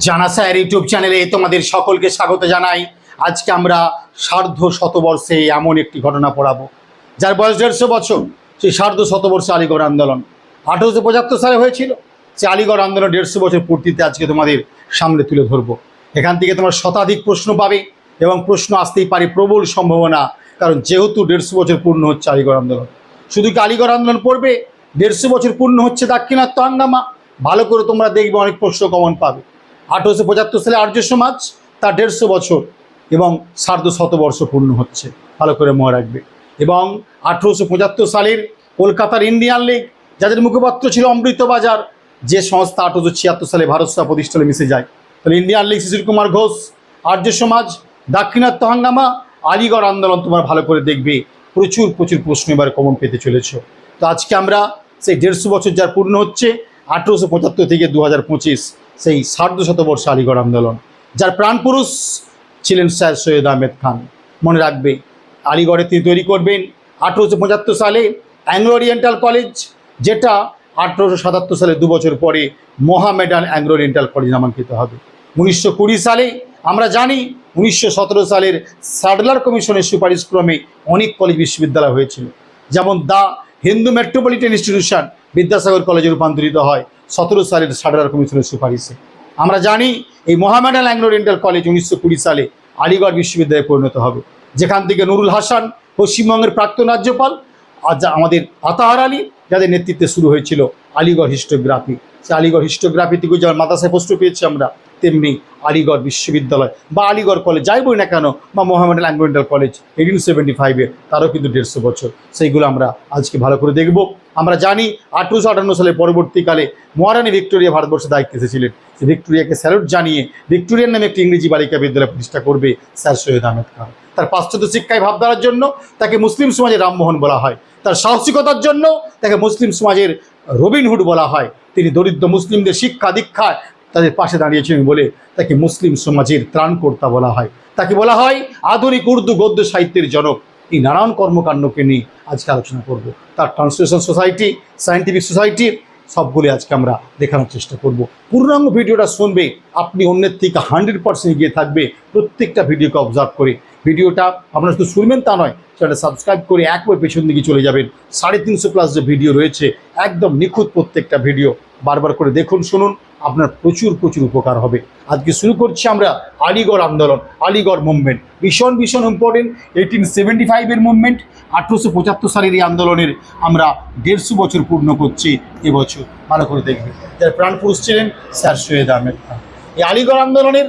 জানা sir, YouTube চ্যানেলে তোমাদের সকলকে স্বাগত জানাই। আজকে আমরা সার্ধ শতবর্ষে এমন একটি ঘটনা পড়াবো। যার বয়স দেড়শো বছর, সেই সার্ধ শতবর্ষে আলিগড় আন্দোলন। আঠেরোশো পঁচাত্তর সালে হয়েছিল, সে আলিগড় আন্দোলন দেড়শো বছর পূর্তিতে আজকে তোমাদের সামনে তুলে ধরবো। এখান থেকে তোমার শতাধিক প্রশ্ন পাবে এবং প্রশ্ন আসতেই পারে প্রবল সম্ভাবনা, কারণ যেহেতু দেড়শো বছর পূর্ণ হচ্ছে আলিগড় আন্দোলন। শুধু কি আলিগড় আন্দোলন পড়বে? দেড়শো বছর পূর্ণ হচ্ছে দাক্ষিণাত্য হাঙ্গামা। ভালো করে তোমরা দেখবে, অনেক প্রশ্ন কমন পাবে। আঠেরোশো পঁচাত্তর সালে আর্য সমাজ তার দেড়শো বছর এবং সার্ধ শতবর্ষ পূর্ণ হচ্ছে। ভালো করে মনে রাখবে। এবং আঠেরোশো পঁচাত্তর সালের কলকাতার ইন্ডিয়ান লীগ, যাদের মুখপাত্র ছিল অমৃতবাজার, যে সংস্থা আঠেরোশো ছিয়াত্তর সালে ভারত প্রতিষ্ঠানে মিশে যায়। তাহলে ইন্ডিয়ান লীগ শিশির কুমার ঘোষ, আর্য সমাজ, দাক্ষিণাত্য হাঙ্গামা, আলিগড় আন্দোলন তোমার ভালো করে দেখবে। প্রচুর প্রচুর প্রশ্ন এবার কমন পেতে চলেছ। তো আজকে আমরা সেই দেড়শো বছর যার পূর্ণ হচ্ছে, আঠেরোশো পঁচাত্তর থেকে দু হাজার পঁচিশ সেই সার্ধ শতবর্ষ আলিগড় আন্দোলন, যার প্রাণপুরুষ ছিলেন স্যার সৈয়দ আহমেদ খান। মনে রাখবে, আলিগড়ে তিনি তৈরি করবেন আঠেরোশো পঁচাত্তর সালে অ্যাংলো ওরিয়েন্টাল কলেজ, যেটা আঠেরোশো সাতাত্তর সালে দু বছর পরে মোহামেডান অ্যাংলো ওরিয়েন্টাল কলেজ নামাঙ্কিত হবে। উনিশশো কুড়ি সালে, আমরা জানি, উনিশশো সতেরো সালের সাডলার কমিশনের সুপারিশ ক্রমে অনেক কলেজ বিশ্ববিদ্যালয় হয়েছিল, যেমন the Hindu metropolitan institution Vidyasagar কলেজে রূপান্তরিত হয়। সতেরো সালের সাডার কমিশনের সুপারিশে। আমরা জানি, এই মোহামেডান অ্যাংলো ইন্টার কলেজ উনিশশো কুড়ি সালে আলিগড় বিশ্ববিদ্যালয়ে পরিণত হবে। যেখান থেকে নুরুল হাসান পশ্চিমবঙ্গের প্রাক্তন রাজ্যপাল, আর যা আমাদের আতাহার আলী, যাদের নেতৃত্বে শুরু হয়েছিল আলিগড় হিস্টোগ্রাফি। সে আলিগড় হিস্টোগ্রাফি থেকে যেমন মাদাসায় পোস্ট পেয়েছি আমরা। তেমনি আলিগড় বিশ্ববিদ্যালয় বা আলিগড় কলেজ যাই বই না কেন, বা Mohammedan Anglo Oriental College eighteen seventy ফাইভে তারও কিন্তু দেড়শো বছর। সেইগুলো আমরা আজকে ভালো করে দেখব। আমরা জানি আঠেরোশো আটান্ন সালের পরবর্তীকালে মহারানী ভিক্টোরিয়া ভারতবর্ষে দায়িত্বে এসেছিলেন সে ভিক্টোরিয়াকে স্যালুট জানিয়ে ভিক্টোরিয়ার নামে একটি ইংরেজি বালিকা বিদ্যালয় প্রতিষ্ঠা করবে স্যার সৈয়দ আহমেদ খান। তার পাশ্চাত্য শিক্ষায় ভাবধারার জন্য তাকে মুসলিম সমাজের রামমোহন বলা হয়। তার সাহসিকতার জন্য তাকে মুসলিম সমাজের রবিনহুড বলা হয়। তিনি দরিদ্র মুসলিমদের শিক্ষা দীক্ষায় তাদের পাশে দাঁড়িয়েছিলেন বলে তাকে মুসলিম সমাজের ত্রাণকর্তা বলা হয়। তাকে বলা হয় আধুনিক উর্দু গদ্য সাহিত্যের জনক। এই নানান কর্মকাণ্ডকে নিয়ে আজকে আলোচনা করব। তার ট্রান্সলেশন সোসাইটি, সায়েন্টিফিক সোসাইটি, সবগুলি আজকে আমরা দেখানোর চেষ্টা করব। পূর্ণাঙ্গ ভিডিওটা শুনবে, আপনি অন্যের থেকে হান্ড্রেড পার্সেন্ট এগিয়ে থাকবে প্রত্যেকটা ভিডিওকে অবজার্ভ করে। ভিডিওটা আপনারা শুধু শুনবেন তা নয়, সেটা সাবস্ক্রাইব করে একবার পেছন দিকে চলে যাবেন। সাড়ে তিনশো প্লাস যে ভিডিও রয়েছে, একদম নিখুঁত প্রত্যেকটা ভিডিও বারবার করে দেখুন, শুনুন। আপনার প্রচুর প্রচুর উপকার হবে। আজকে শুরু করছি আমরা আলিগড় আন্দোলন, আলিগড় মুভমেন্ট ভীষণ ভীষণ ইম্পর্টেন্ট এইটিন সেভেন্টি ফাইভের মুভমেন্ট আঠেরোশো পঁচাত্তর সালের এই আন্দোলনের আমরা দেড়শো বছর পূর্ণ করছি এবছর। ভালো করে দেখবে যার প্রাণপুরুষ ছিলেন, স্যার সৈয়দ আহমেদ খান। এই আলিগড় আন্দোলনের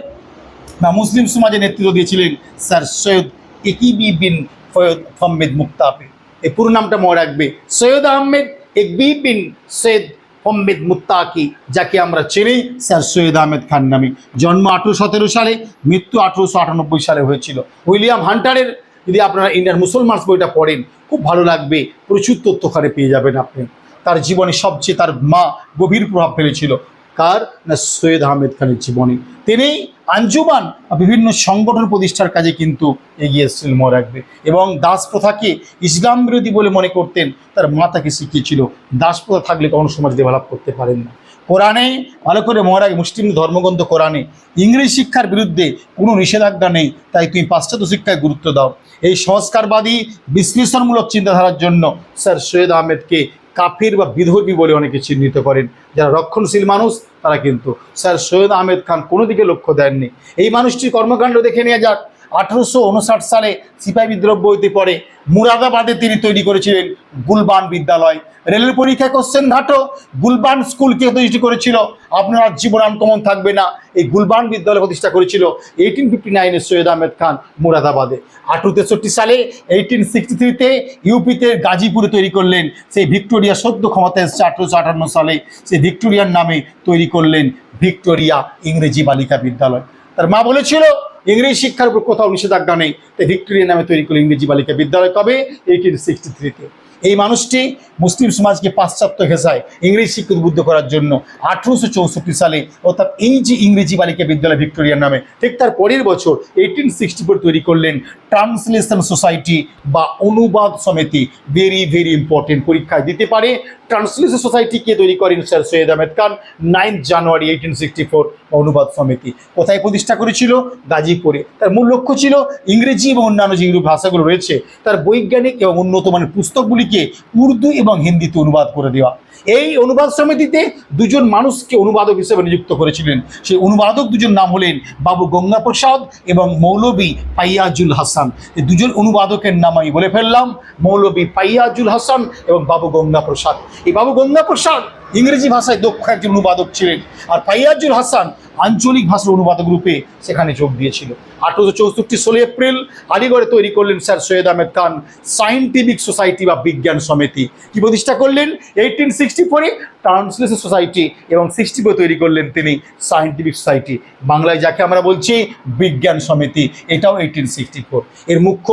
বা মুসলিম সমাজে নেতৃত্ব দিয়েছিলেন স্যার সৈয়দ ইকিবি বিন ফয়দ ফম্মেদ মুক্তাপি। এই পুরো নামটা মনে রাখবে। সৈয়দ আহমেদ একবি বিন সৈয়দ ফম্মেদ মুত্তাকি, যাকে আমরা চিনি, স্যার সৈয়দ আহমেদ খান নামে জন্ম আঠেরো সতেরো সালে, মৃত্যু আঠেরোশো আটানব্বই সালে হয়েছিল। উইলিয়াম হান্টারের, যদি আপনারা ইন্ডিয়ান মুসলমানস বইটা পড়েন, খুব ভালো লাগবে। প্রচুর তথ্যখানে পেয়ে যাবেন আপনি। তার জীবনে সবচেয়ে তার মা গভীর প্রভাব ফেলেছিল। কার? না, সৈয়দ আহমেদ খানের জীবনে। তিনি আঞ্জুমান, বিভিন্ন সংগঠন প্রতিষ্ঠার কাজে কিন্তু এগিয়ে এসেছিলেন মনে রাখবে। এবং দাস প্রথাকে ইসলাম বিরোধী বলে মনে করতেন, তার মা তাকে শিখিয়েছিল। দাস প্রথা থাকলে কখনো সমাজ ডেভেলপ করতে পারেন না। কোরআনে, ভালো করে মনে মুসলিম ধর্মগ্রন্থ কোরআনে, ইংরেজি শিক্ষার বিরুদ্ধে কোনো নিষেধাজ্ঞা নেই, তাই তুমি পাশ্চাত্য শিক্ষায় গুরুত্ব দাও। এই সংস্কারবাদী বিশ্লেষণমূলক চিন্তাধারার জন্য স্যার সৈয়দ আহমেদকে কাফির বা বিধর্মী বলে অনেকে চিহ্নিত করেন। যারা রক্ষণশীল মানুষ, তারা কিন্তু স্যার সৈয়দ আহমেদ খান কোনো দিকে লক্ষ্য দেননি। এই মানুষটির কর্মকাণ্ড দেখে নেওয়া যাক। আঠেরোশো উনষাট সালে সিপাহী বিদ্রোহ বইতে পড়ে। মুরাদাবাদে তিনি তৈরি করেছিলেন গুলবান বিদ্যালয়। রেলের পরীক্ষা কোশ্চেন ঘাটো, গুলবান স্কুল কে তৈরি করেছিল। আপনার জীবন আনকমন থাকবে না। এই গুলবান বিদ্যালয় প্রতিষ্ঠা করেছিল এইটিন ফিফটি নাইনে সৈয়দ আহমেদ খান মুরাদাবাদে। আঠেরো তেষট্টি সালে এইটিন সিক্সটি থ্রিতে ইউপিতে গাজীপুরে তৈরি করলেন সেই ভিক্টোরিয়া সদ্য ক্ষমতায় এসছে আঠেরোশো আটান্ন সালে। সেই ভিক্টোরিয়ার নামে তৈরি করলেন ভিক্টোরিয়া ইংরেজি বালিকা বিদ্যালয়। তার মা বলেছিল ইংরেজি শিক্ষার উপর কোথাও নিষেধাজ্ঞা নেই। তাই ভিক্টোরিয়া নামে তৈরি করল ইংরেজি বালিকা বিদ্যালয়। কবে? এইটিন সিক্সটি থ্রিতে এই মানুষটি মুসলিম সমাজকে পাশ্চাত্য ঘেঁষায় ইংরেজি শিক্ষা উদ্বুদ্ধ করার জন্য আঠেরোশো চৌষট্টি সালে অর্থাৎ এই যে ইংরেজি বালিকা বিদ্যালয় ভিক্টোরিয়ার নামে, ঠিক তার পরের বছর এইটিন সিক্সটি ফোর তৈরি করলেন ট্রান্সলেশন সোসাইটি বা অনুবাদ সমিতি। ভেরি ভেরি ইম্পর্টেন্ট পরীক্ষায় দিতে পারে। ট্রান্সলেশন সোসাইটিকে তৈরি করেন sir Syed Ahmed Khan? Ninth January eighteen sixty four অনুবাদ সমিতি। কোথায় প্রতিষ্ঠা করেছিল? গাজীপুরে। তার মূল লক্ষ্য ছিল ইংরেজি এবং অন্যান্য যে ভাষাগুলো রয়েছে, তার বৈজ্ঞানিক এবং উন্নত মানের পুস্তকগুলিকে উর্দু এবং হিন্দিতে অনুবাদ করে দেওয়া। এই অনুবাদ সমিতিতে দুজন মানুষকে অনুবাদক হিসেবে নিযুক্ত করেছিলেন। সেই অনুবাদক দুজন নাম হলেন বাবু গঙ্গা প্রসাদ এবং মৌলবী পাইয়াজুল হাসান। এই দুজন অনুবাদকের নাম আমি বলে ফেললাম, মৌলবী পাইয়াজুল হাসান এবং বাবু গঙ্গা প্রসাদ এই বাবু গঙ্গা প্রসাদ ইংরেজি ভাষায় দক্ষ একজন অনুবাদক ছিলেন। আর পাইয়াজুল হাসান আঞ্চলিক ভাষার অনুবাদক রূপে সেখানে যোগ দিয়েছিল। আঠারোশো চৌষট্টি ষোলো এপ্রিল আলিগড়ে তৈরি করলেন sir Syed Ahmed Khan scientific society বা বিজ্ঞান সমিতি। কি প্রতিষ্ঠা করলেন? এইটিন সিক্সটি ফোরে ট্রান্সলেশন সোসাইটি এবং সিক্সটি ফোর তৈরি করলেন তিনি সায়েন্টিফিক সোসাইটি। বাংলায় যাকে আমরা বলছি বিজ্ঞান সমিতি, এটাও এইটিন সিক্সটি ফোর এর মুখ্য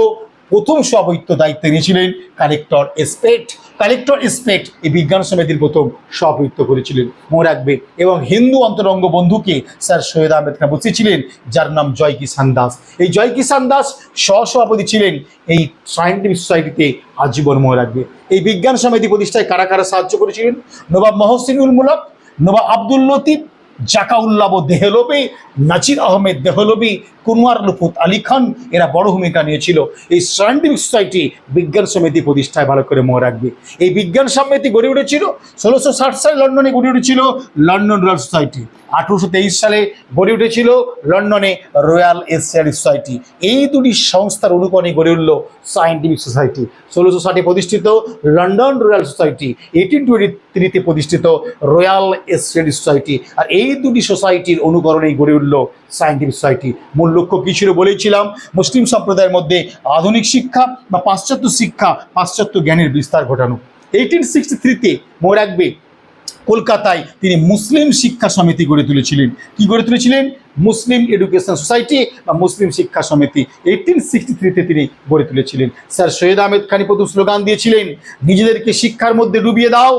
প্রথম সভাপতিত্ব দায়িত্বে নিয়েছিলেন কালেক্টর এসপেক্ট কালেক্টর এসপেক্ট এই বিজ্ঞান সমিতির প্রথম সভাপতিত্ব করেছিলেন। মনে রাখবে এবং হিন্দু অন্তরঙ্গ বন্ধুকে স্যার সৈয়দ আহমেদ খান যার নাম জয় কিষান দাস। এই জয় কিষান দাস সহসভাপতি ছিলেন এই সায়েন্টিফিক সোসাইটিতে আজীবন মনে রাখবে। এই বিজ্ঞান সমিতি প্রতিষ্ঠায় কারা কারা সাহায্য করেছিলেন? নবাব মহসিনুল মুলক, নবাব আব্দুল লতিফ জাকাউল্লাহ দেহলবি নাজির আহমেদ দেহলবি কুনওয়ার লুফুত আলী খান, এরা বড় ভূমিকা নিয়েছিল। এই সায়েন্টিফিক সোসাইটি বিজ্ঞান সমিতি প্রতিষ্ঠায় ভালো করে মনে রাখবে। এই বিজ্ঞান সমিতি গড়ে উঠেছিল, ষোলোশো ষাট সালে লন্ডনে গড়ে উঠেছিল, লন্ডন রয়্যাল সোসাইটি। আঠেরোশো সালে গড়ে উঠেছিল লন্ডনে রয়্যাল এশিয়ান সোসাইটি। এই দুটি সংস্থার অনুকরণে গড়ে উঠল সায়েন্টিফিক সোসাইটি। ষোলোশো ষাটে প্রতিষ্ঠিত London royal society, eighteen twenty থ্রিতে প্রতিষ্ঠিত রয়্যাল এশিয়ান সোসাইটি। আর এই দুটি সোসাইটির অনুকরণেই গড়ে উঠল সায়েন্টিফিক সোসাইটি। মূল লক্ষ্য কী ছিল বলেছিলাম, মুসলিম সম্প্রদায়ের মধ্যে আধুনিক শিক্ষা বা পাশ্চাত্য শিক্ষা, পাশ্চাত্য জ্ঞানের বিস্তার ঘটানো। এইটিন সিক্সটি থ্রিতে মনে রাখবে কলকাতায় তিনি মুসলিম শিক্ষা সমিতি গড়ে তুলেছিলেন। কি গড়ে তুলেছিলেন? মুসলিম এডুকেশন সোসাইটি বা মুসলিম শিক্ষা সমিতি। এইটিন সিক্সটি থ্রিতে তিনি গড়ে তুলেছিলেন। স্যার সৈয়দ আহমেদ খানি প্রথম স্লোগান দিয়েছিলেন, নিজেদেরকে শিক্ষার মধ্যে ডুবিয়ে দাও,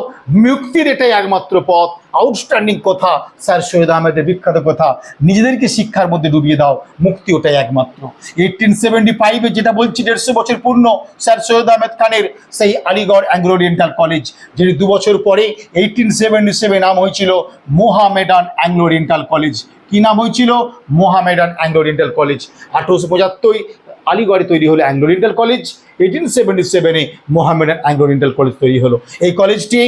মুক্তির এটাই একমাত্র পথ। আউটস্ট্যান্ডিং কথা, স্যার সৈয়দ আহমেদের বিখ্যাত কথা, নিজেদেরকে শিক্ষার মধ্যে ডুবিয়ে দাও, মুক্তি ওটাই একমাত্র। এইটিন সেভেন্টি ফাইভে যেটা বলছি, দেড়শো বছর পূর্ণ, স্যার সৈয়দ আহমেদ খানের সেই আলিগড় অ্যাংলো ওরিয়েন্টাল কলেজ যেটি দু বছর পরে এইটিন সেভেন্টি হিসেবে নাম হয়েছিল মোহামেডান অ্যাংলো ওরিয়েন্টাল কলেজ। কি নাম হয়েছিল? Mohammedan Anglo Oriental College. আঠেরোশো পঁচাত্তর আলিগড়ে তৈরি হলো Anglo Oriental College. Eighteen seventy সেভেনে মোহামেডান অ্যাংলো ওরিয়েন্টাল কলেজ তৈরি হলো। এই কলেজটি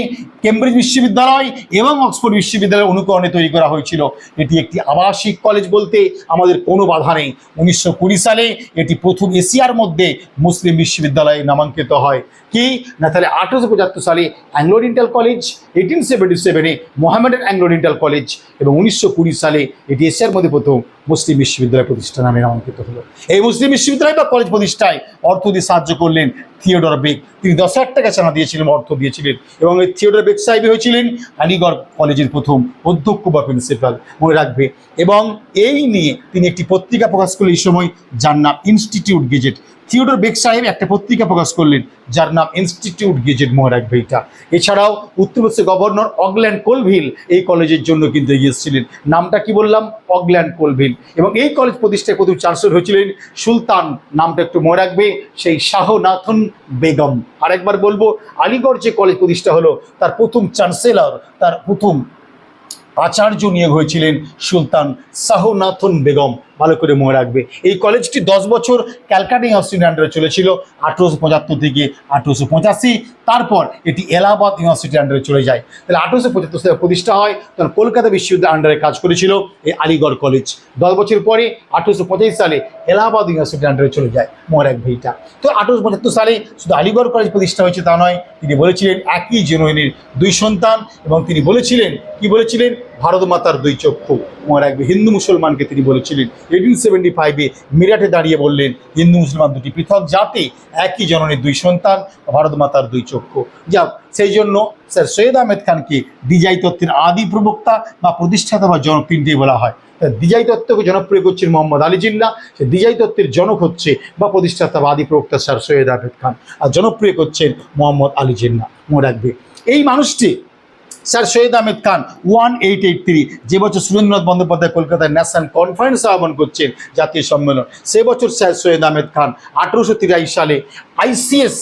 কেমব্রিজ বিশ্ববিদ্যালয় এবং অক্সফোর্ড বিশ্ববিদ্যালয়ের অনুকরণে তৈরি করা হয়েছিল। এটি একটি আবাসিক কলেজ বলতে আমাদের কোনো বাধা নেই। উনিশশো কুড়ি সালে এটি প্রথম এশিয়ার মধ্যে মুসলিম বিশ্ববিদ্যালয়ে নামাঙ্কিত হয়। কি? না, তাহলে আঠেরোশো পঁচাত্তর সালে Anglo Oriental College eighteen seventy সেভেনে মোহামেডান অ্যাংলো ওরিয়েন্টাল কলেজ এবং উনিশশো কুড়ি সালে এটি এশিয়ার মধ্যে প্রথম মুসলিম বিশ্ববিদ্যালয় প্রতিষ্ঠা নামে নামাঙ্কিত হলো। এই মুসলিম বিশ্ববিদ্যালয় বা কলেজ প্রতিষ্ঠায় অর্থ দিয়ে সাহায্য করলেন। Theodore Beck. তিনি দশ হাজার টাকা চানা দিয়েছিলেন, অর্থ দিয়েছিলেন। এবং এই থিওডর বেগ সাহেব হয়েছিলেন আলিগড় কলেজের প্রথম অধ্যক্ষ বা প্রিন্সিপাল। মনে রাখবে। এবং এই নিয়ে তিনি একটি পত্রিকা প্রকাশ করলেন এই সময় যার নাম ইনস্টিটিউট গেজেট। থিওডর বেগ সাহেব একটা পত্রিকা প্রকাশ করলেন যার নাম ইনস্টিটিউট গেজেট। মনে রাখবে এটা। এছাড়াও উত্তরপ্রদেশের গভর্নর অগল্যান্ড কোলভিল এই কলেজের জন্য কিন্তু এগিয়েছিলেন নামটা কি বললাম? Auckland Colvin. এবং এই কলেজ প্রতিষ্ঠায় প্রথম চ্যান্সেলর হয়েছিলেন সুলতান। নামটা একটু মনে রাখবে। সেই শাহনাথন বেগম। আরেকবার বলব, আলিগড় যে কলেজ প্রতিষ্ঠা হলো, তার প্রথম চ্যান্সেলর, তার প্রথম আচার্য নিয়োগ হয়েছিলেন সুলতান শাহনাথন বেগম। ভালো করে মনে রাখবে। এই কলেজটি দশ বছর ক্যালকাটা ইউনিভার্সিটির আন্ডারে চলেছিল, আঠেরোশো পঁচাত্তর থেকে আঠেরোশো পঁচাশি। তারপর এটি এলাহাবাদ ইউনিভার্সিটির আন্ডারে চলে যায়। তাহলে আঠেরোশো পঁচাত্তর সালে প্রতিষ্ঠা হয়, তখন কলকাতা বিশ্ববিদ্যালয়ের আন্ডারে কাজ করেছিল এই আলিগড় কলেজ দশ বছর পরে আঠেরোশো পঁচাশি সালে এলাহাবাদ ইউনিভার্সিটির আন্ডারে চলে যায় মনে রাখবে এইটা তো আঠেরোশো পঁচাত্তর সালে শুধু আলিগড় কলেজ প্রতিষ্ঠা হয়েছে তা নয়, তিনি বলেছিলেন একই জনহিনীর দুই সন্তান এবং তিনি বলেছিলেন, কি বলেছিলেন? ভারত মাতার দুই চক্ষু। মনে রাখবে হিন্দু মুসলমানকে তিনি বলেছিলেন এইটিন সেভেন্টি ফাইভে মিরাটে দাঁড়িয়ে বললেন, হিন্দু মুসলমান দুটি পৃথক জাতি, একই জননের দুই সন্তান ভারত মাতার দুই চক্ষু। যাক, সেই জন্য স্যার সৈয়দ আহমেদ খানকে ডিজাই তত্ত্বের আদি প্রবক্তা বা প্রতিষ্ঠাতা বা জনক তিনটেই বলা হয়। দ্বিজাই তত্ত্বকে জনপ্রিয় করছেন মোহাম্মদ আলী জিন্না সে দ্বিজাই তত্ত্বের জনক হচ্ছে বা প্রতিষ্ঠাতা বা প্রবক্তা স্যার সৈয়দ আহমেদ খান, আর জনপ্রিয় করছেন মোহাম্মদ আলী জিন্না মনে রাখবে এই মানুষটি sir Syed Ahmed Khan one eight eight three যে বছর সুরেন্দ্রনাথ বন্দ্যোপাধ্যায় কলকাতায় ন্যাশনাল কনফারেন্স আহ্বান করছেন জাতীয় সম্মেলন, সে বছর স্যার সৈয়দ আহমেদ খান, আঠেরোশো তিরাশি সালে আইসিএস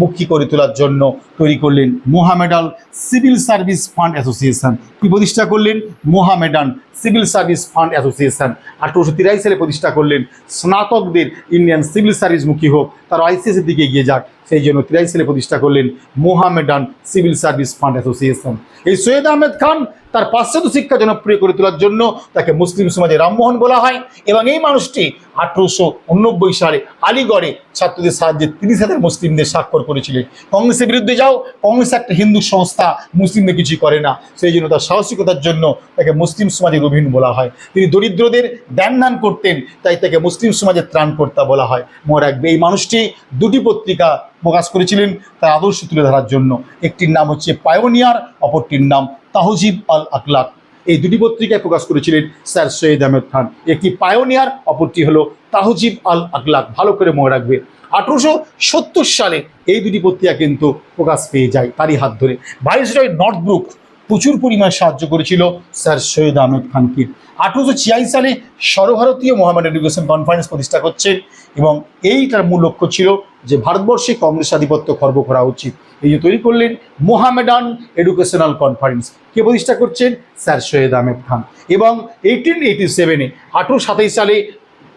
মুখী করে তোলার জন্য তৈরি করলেন Mohammedan civil service fund association. কি প্রতিষ্ঠা করলেন? Mohammedan civil service fund association. আঠারোশো তিরাশি সালে প্রতিষ্ঠা করলেন স্নাতকদের ইন্ডিয়ান সিভিল সার্ভিস মুখী হোক, তারা আইসিএসের দিকে এগিয়ে যাক। সেই জন্য তিরাশি সালে প্রতিষ্ঠা করলেন Mohammedan civil service fund association. এই সৈয়দ আহমেদ খান তার পাশ্চাত্য শিক্ষা জনপ্রিয় করে তোলার জন্য তাকে মুসলিম সমাজে রামমোহন বলা হয়। এবং এই মানুষটি আঠারোশো উনব্বই সালে আলিগড়ে ছাত্রদের সাহায্যে তিরিশ হাজার মুসলিমদের স্বাক্ষর করেছিলেন। কংগ্রেসের বিরুদ্ধে যাও, কংগ্রেস একটা হিন্দু সংস্থা মুসলিমদের কিছুই করে না। সেই জন্য তার সাহসিকতার জন্য তাকে মুসলিম সমাজে রবিন বলা হয়। তিনি দরিদ্রদের দান দান করতেন, তাই তাকে মুসলিম সমাজের ত্রাণকর্তা বলা হয়। মনে রাখবে, এই মানুষটি দুটি পত্রিকা প্রকাশ করেছিলেন তার আদর্শ তুলে ধরার জন্য। একটির নাম হচ্ছে পায়োনিয়ার অপরটির নাম তাহজিব আল আকলাক এই দুটি পত্রিকায় প্রকাশ করেছিলেন স্যার সৈয়দ আহমেদ খান। একটি পায়োনিয়ার, অপরটি হলো তাহজিব আল আকলাক ভালো করে মনে রাখবে, আঠেরোশো সত্তর সালে এই দুটি পত্রিকা কিন্তু প্রকাশ পেয়ে যায় তারই হাত ধরে। ভাইসরয় নর্থব্রুক প্রচুর পরিমাণে সাহায্য করেছিল স্যার সৈয়দ আহমেদ খানকে। আঠারোশো ছিয়াশি সালে সর্বভারতীয় মোহামেড এডুকেশন কনফারেন্স প্রতিষ্ঠা করছেন এবং এইটার মূল লক্ষ্য ছিল যে ভারতবর্ষে কংগ্রেস আধিপত্য খর্ব করা উচিত। এই যে তৈরি করলেন মোহামেডান এডুকেশনাল কনফারেন্স। কে প্রতিষ্ঠা করছেন? স্যার সৈয়দ আহমেদ খান। এবং এইটিন এইটি সেভেনে আঠারোশো সাতাইশ সালে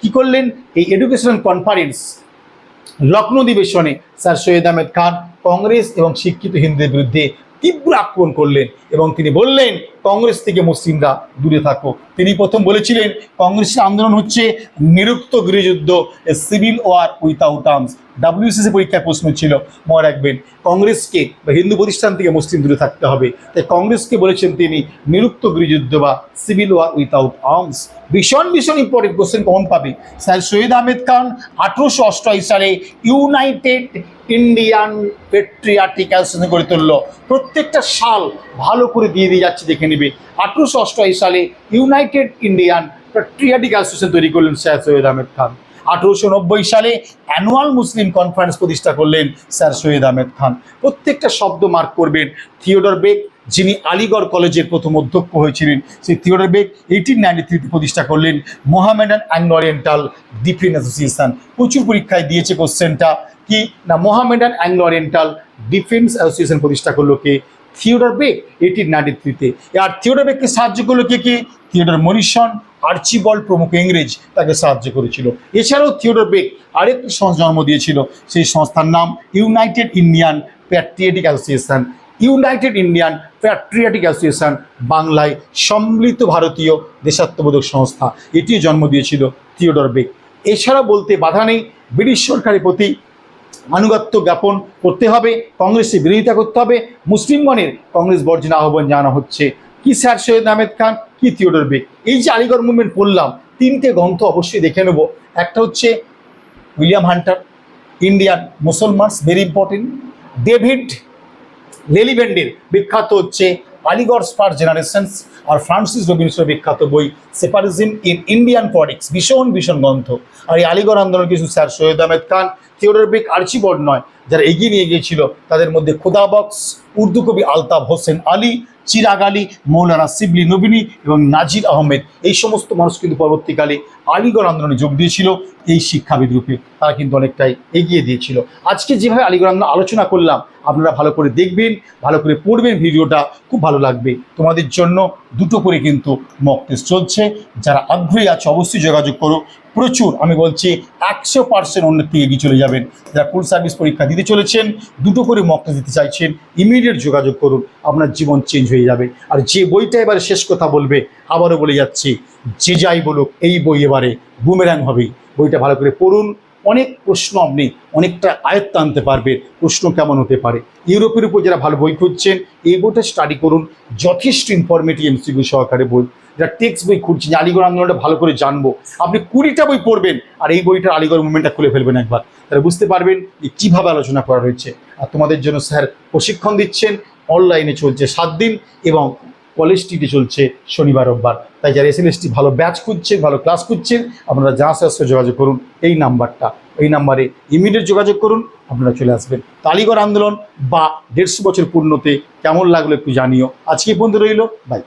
কী করলেন? এই এডুকেশনাল কনফারেন্স লখনৌ অধিবেশনে স্যার সৈয়দ আহমেদ খান কংগ্রেস এবং শিক্ষিত হিন্দুদের বিরুদ্ধে তীব্র আক্রমণ করলেন এবং তিনি বললেন কংগ্রেস থেকে মুসলিমরা দূরে থাকো। তিনি প্রথম বলেছিলেন, কংগ্রেসের আন্দোলন হচ্ছে নিরুক্ত গৃহযুদ্ধ civil war without arms WCC পরীক্ষায় প্রশ্ন ছিল, মনে রাখবেন, কংগ্রেসকে বা হিন্দু প্রতিষ্ঠান থেকে মুসলিম দূরে থাকতে হবে। তাই কংগ্রেসকে বলেছেন তিনি, নিরুক্ত গৃহযুদ্ধ বা সিভিল ওয়ার উইথাউট আর্মস ভীষণ ভীষণ ইম্পর্টেন্ট কোশ্চেন কখন পাবে? স্যার সৈয়দ আহমেদ খান আঠারোশো অষ্টআশি সালে ইউনাইটেড ইন্ডিয়ান পেট্রিয়াটিক অ্যাসোসিয়েশন করে তুলল। প্রত্যেকটা সাল ভালো করে দিয়ে দিয়ে যাচ্ছে দেখে নেবে আঠারোশো অষ্টআশি সালে ইউনাইটেড ইন্ডিয়ান পেট্রিয়াটিক অ্যাসোসিয়েশন তৈরি করলেন স্যার সৈয়দ আহমেদ খান। আঠারোশো নব্বই সালে অ্যানুয়াল মুসলিম কনফারেন্স প্রতিষ্ঠা করলেন স্যার সৈয়দ আহমেদ খান। প্রত্যেকটা শব্দ মার্ক করবেন। থিওডর বেগ, যিনি আলিগড় কলেজের প্রথম অধ্যক্ষ হয়েছিলেন, সেই থিওডর বেগ এইটিন নাইনটি থ্রিতে প্রতিষ্ঠা করলেন Mohammedan and Oriental Defence Association প্রচুর পরীক্ষায় দিয়েছে কোশ্চেনটা কি? না Mohammedan Anglo Oriental Defence Association প্রতিষ্ঠা করল কে? থিওডর বেগ এইটিন নাইনটি থ্রিতে আর থিওডর বেগকে সাহায্য করল কে কে? থিওডর মরিসন আর্চিবল প্রমুখ ইংরেজ তাকে সাহায্য করেছিল। এছাড়াও থিওডর বেগ আরেকটি জন্ম দিয়েছিল, সেই সংস্থার নাম United Indian patriotic association. United Indian patriotic association বাংলায় সম্মিলিত ভারতীয় দেশাত্মবোধক সংস্থা। এটিও জন্ম দিয়েছিল থিওডর বেগ এছাড়া বলতে বাধা নেই, ব্রিটিশ সরকারের প্রতি আনুগত্য জ্ঞাপন করতে হবে কংগ্রেসের বিরোধিতা করতে হবে, মুসলিমগণের কংগ্রেস বর্জন আহ্বান জানানো হচ্ছে। কি স্যার সৈয়দ আহমেদ খান? কি থিওডর বেগ? এই যে আলিগড় মুভমেন্ট পড়লাম, তিনটে গ্রন্থ অবশ্যই দেখে নেব। একটা হচ্ছে William Hunter, Indian Musalmans very important David লেলিভেন্ডের বিখ্যাত হচ্ছে আলিগড় স্পার জেনারেশনস আর ফ্রান্সিস রবিনসনের বিখ্যাত বই সেপারিজম ইন ইন্ডিয়ান পলিটিক্স, ভীষণ ভীষণ গ্রন্থ। আর এই আলিগড় আন্দোলন কিছু sir Syed Ahmed Khan, Theodore Beck Archibald নয়, যারা এগিয়ে নিয়ে গিয়েছিল, তাদের মধ্যে খোদা বক্স, উর্দু কবি আলতাফ হোসেন আলী, চিরাগ আলী, মৌলানা শিবলি নবিনী এবং নাজির আহমেদ, এই সমস্ত মানুষ কিন্তু পরবর্তীকালে আলিগড় আন্দোলনে যোগ দিয়েছিল, এই শিক্ষাবিদ রূপে তারা কিন্তু অনেকটাই এগিয়ে দিয়েছিল। আজকে যেভাবে আলিগড় আন্দোলন আলোচনা করলাম, আপনারা ভালো করে দেখবেন, ভালো করে পড়বেন, ভিডিওটা খুব ভালো লাগবে। তোমাদের জন্য দুটো করে কিন্তু মক টেস্ট চলছে। যারা আগ্রহী আছে, অবশ্যই যোগাযোগ করো। প্রচুর, আমি বলছি, একশো পার্সেন্ট অন্যের থেকে এগিয়ে চলে যাবেন। যারা ফুল সার্ভিস পরীক্ষা দিতে চলেছেন, দুটো করে মক টেস্ট দিতে চাইছেন ইমিডিয়েট যোগাযোগ করুন, আপনার জীবন চেঞ্জ হয়ে যাবে। আর যে বইটা এবারে শেষ কথা বলবে, আবারও বলে যাচ্ছি, যে যাই বলুক, এই বই এবারে বুমেরাং হবেই। বইটা ভালো করে পড়ুন অনেক প্রশ্ন আপনি অনেকটা আয়ত্ত আনতে পারবে। প্রশ্ন কেমন হতে পারে? ইউরোপের উপর যারা ভালো বই খুঁজছেন, এই বইটা স্টাডি করুন। যথেষ্ট ইনফরমেটিভ এমসিকিউ সহকারে বই। যারা টেক্সট বই খুঁজছেন আলিগড় আন্দোলনটা ভালো করে জানব। আপনি কুড়িটা বই পড়বেন আর এই বইটার আলিগড় মুভমেন্টটা খুলে ফেলবেন একবার। তাহলে বুঝতে পারবেন যে কীভাবে আলোচনা করা হয়েছে। আর তোমাদের জন্য স্যার প্রশিক্ষণ দিচ্ছেন। অনলাইনে চলছে সাত দিন এবং কলেজ স্ট্রিটে চলছে শনিবার, রোববার। তাই যারা এস এল ভালো ব্যাচ খুঁজছেন, ভালো ক্লাস খুঁজছেন, আপনারা যা সাথে যোগাযোগ করুন এই নাম্বারটা। এই নাম্বারে ইমিডিয়েট যোগাযোগ করুন, আপনারা চলে আসবেন। তালিগড় আন্দোলন বা দেড়শো বছর পূর্ণতে কেমন লাগল একটু জানিও। আজকে বন্ধু রইল বাই